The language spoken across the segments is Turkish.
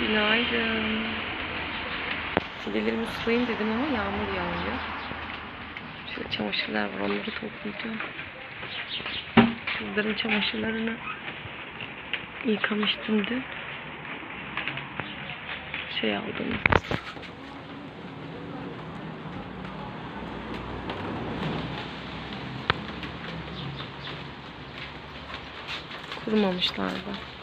Günaydın. Fidelerimi sulayayım dedim ama yağmur yağıyor. Şöyle çamaşırlar var onları toplayacağım. Kızların çamaşırlarını yıkamıştım dün. Şey aldım. Kurumamışlar da.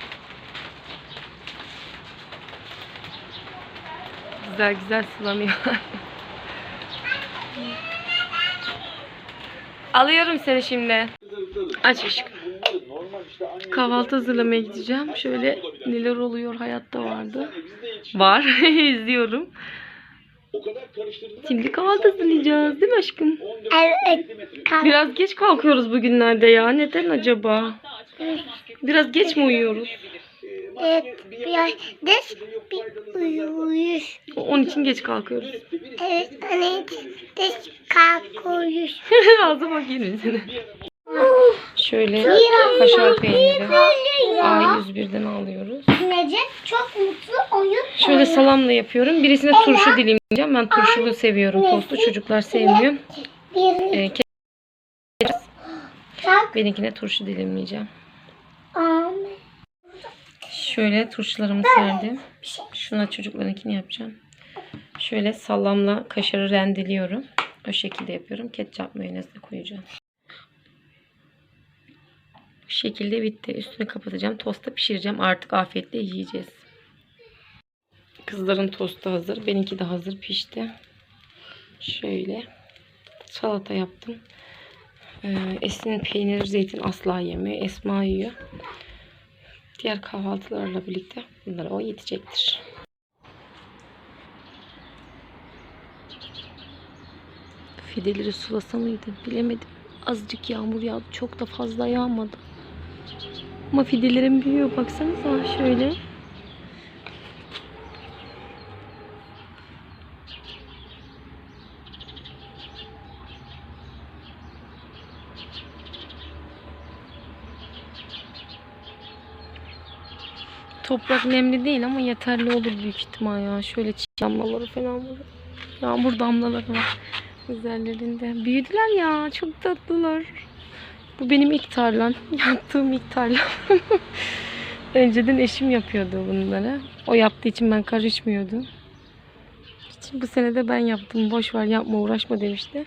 Güzel güzel sulanıyor. Alıyorum seni şimdi. Aç aşkım. Kahvaltı hazırlamaya gideceğim. Şöyle neler oluyor hayatta vardı. Var. İzliyorum. Şimdi kahvaltı hazırlayacağız değil mi aşkım? Evet. Biraz geç kalkıyoruz bugünlerde ya. Neden acaba? Biraz geç mi uyuyoruz? Evet. Biraz des bir uyuyuş. Onun için geç kalkıyoruz. Evet. Anne des kalkıyoruz. Ağzıma girin seni. Şöyle kaşar peyniri. A101'den alıyoruz. Necip çok mutlu oyun Şöyle salamla yapıyorum. Birisine turşu dilimleyeceğim. Ben turşulu seviyorum. Tostu çocuklar sevmiyor. Ee, benimkine turşu dilimleyeceğim. Amin. Şöyle turşularımı serdim. Şuna çocuklarınkini yapacağım. Şöyle salamla kaşarı rendeliyorum. O şekilde yapıyorum. Ketçap mayonez de koyacağım. Bu şekilde bitti. Üstünü kapatacağım. Tosta pişireceğim. Artık afiyetle yiyeceğiz. Kızların tostu hazır. Benimki de hazır pişti. Şöyle salata yaptım. Ee, Esin'in peynir zeytin asla yemiyor. Esma yiyor. Diğer kahvaltılarla birlikte bunlara o yetecektir. Fideleri sulasa mıydı bilemedim. Azıcık yağmur yağdı. Çok da fazla yağmadı. Ama fidelerim büyüyor. Baksanıza şöyle. Toprak nemli değil ama yeterli olur büyük ihtimal ya. Şöyle çiğ damlaları falan var. Yağmur damlaları var üzerlerinde. Büyüdüler ya. Çok tatlılar. Bu benim ilk tarlam. Yaptığım ilk tarlam. Önceden eşim yapıyordu bunları. O yaptığı için ben karışmıyordum. Hiç bu sene de ben yaptım. Boş ver yapma uğraşma demişti.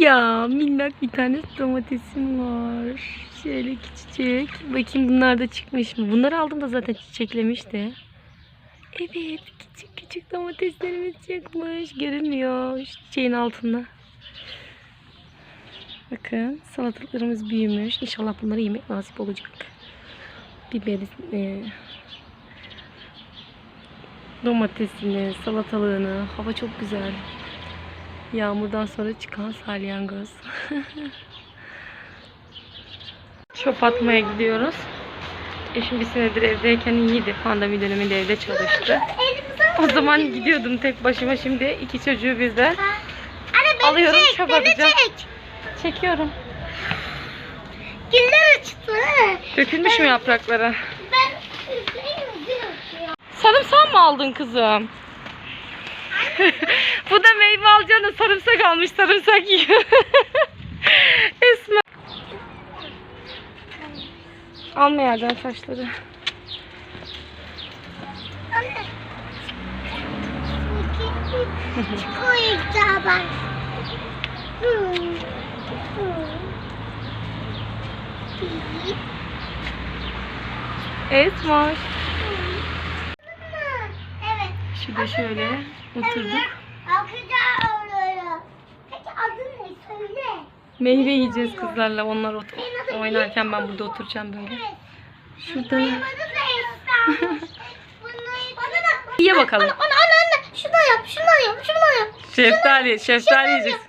Ya minnak bir tane domatesim var. Şöyle küçücük. Bakayım bunlar da çıkmış mı? Bunları aldım da zaten çiçeklemişti. Evet küçük küçük domateslerimiz çıkmış. Görünmüyor şu çiçeğin altında. Bakın salatalıklarımız büyümüş. İnşallah bunları yemek nasip olacak. Biberi, e, domatesini, salatalığını. Hava çok güzel. Yağmurdan sonra çıkan salyangoz. Çöp atmaya gidiyoruz. Eşim bir senedir evdeyken iyiydi. Pandemi döneminde evde çalıştı. O zaman gidiyordum tek başıma. Şimdi iki çocuğu beni Alıyorum, çek. çöp atacağım. çek. çekiyorum. Güller açtı. Dökülmüş mü yaprakları? Ben? Sarımsak mı aldın kızım? Bu da meyve alacağına sarımsak almış. Sarımsak yiyor. Esma. Alma yerden saçları. Anne. Evet. Şurada şöyle oturduk. Alkacağım oraya. Peki adın ne? Söyle. Meyve yiyeceğiz kızlarla. Onlar oynarken ben burada oturacağım böyle. Şurada. Benim adım da Esra. Bunları bana da. Ye bakalım. Anne anne anne. Şunu yap, şunu yap, şunu yap. Şeftali, şeftali yiyeceğiz.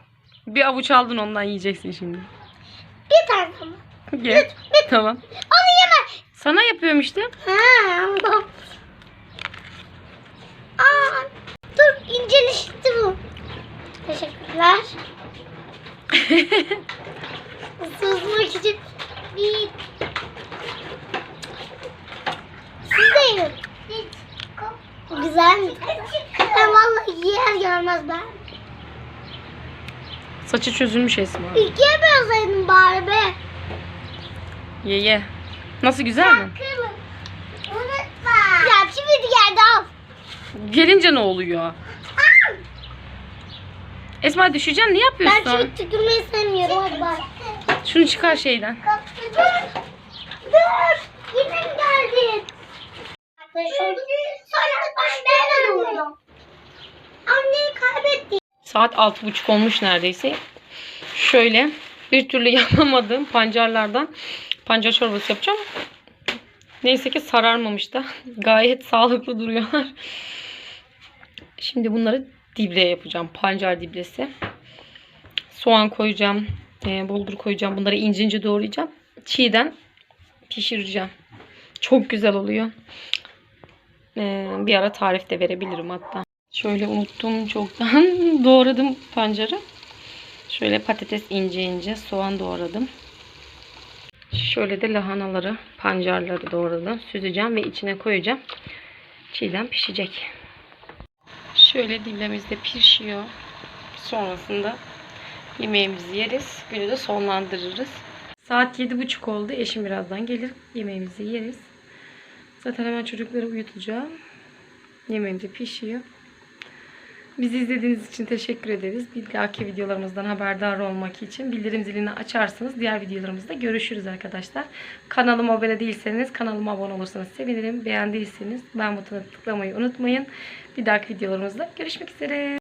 Bir avuç aldın ondan yiyeceksin şimdi. Bir tane ama. Ye. Tamam. Onu yeme. Sana yapıyorum işte. Ha. Aa, dur incelişti bu. Teşekkürler. Susmak için bir ben. Ben vallahi yer görmez ben. Saçı çözülmüş Esma. İkiye bölseydin bari be. Ye ye. Nasıl güzel mi? Unutma. Ya şimdi geldi al. Gelince ne oluyor? Esma düşeceksin. Ne Ben yapıyorsun? şimdi tükürmeyi sevmiyorum. Hadi bay. Şunu çıkar şeyden. Dur. Dur. Yine mi geldin? Sonra ben nereden oluyorum? Anneyi kaybettim. Saat altı buçuk olmuş neredeyse. Şöyle bir türlü yapamadığım pancarlardan pancar çorbası yapacağım. Neyse ki sararmamış da. Gayet sağlıklı duruyorlar. Şimdi bunları dibre yapacağım. Pancar dibresi. Soğan koyacağım. E, bulgur koyacağım. Bunları ince ince doğrayacağım. Çiğden pişireceğim. Çok güzel oluyor. E, bir ara tarif de verebilirim hatta. Şöyle unuttum çoktan. doğradım pancarı. Şöyle patates ince ince soğan doğradım. Şöyle de lahanaları, pancarları doğradım. Süzeceğim ve içine koyacağım. Çiğden pişecek. Şöyle diblemiz de pişiyor. Sonrasında yemeğimizi yeriz. Günü de sonlandırırız. Saat 7.30 oldu. Eşim birazdan gelir. Yemeğimizi yeriz. Zaten hemen çocukları uyutacağım. Yemeğim pişiyor. Bizi izlediğiniz için teşekkür ederiz. Bir dahaki videolarımızdan haberdar olmak için bildirim zilini açarsanız diğer videolarımızda görüşürüz arkadaşlar. Kanalıma abone değilseniz kanalıma abone olursanız sevinirim. Beğendiyseniz beğen butonuna tıklamayı unutmayın. Bir dahaki videolarımızda görüşmek üzere.